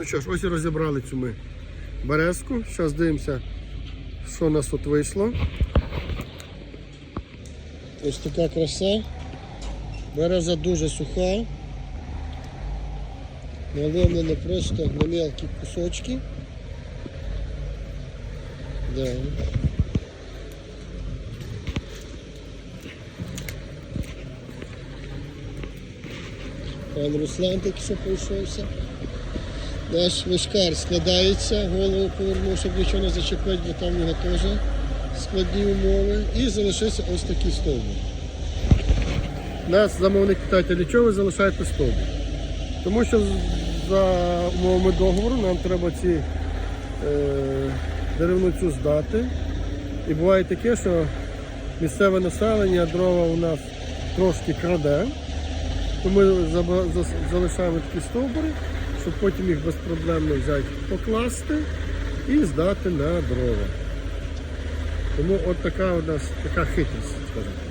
Ну що ж, ось і розібрали цю ми березку. Зараз дивимося, що у нас тут вийшло. Ось така краса. Береза дуже суха. Наломлена просто на мелкі кусочки. Да. Пан Руслан тільки що пройшовся. Наш вишкар складається, голову повернув, щоб нічого не зачепити, бо там у нього теж складні умови. І залишився ось такий стовбур. Нас замовник питає, для чого ви залишаєте стовбур? Тому що за умовами договору нам треба ці е, деревну цю здати. І буває таке, що місцеве населення дрова у нас трошки краде. То ми залишаємо такі стовбури, щоб потім їх безпроблемно взяти, покласти і здати на дрова. Тому от така у нас така хитрість, скажімо.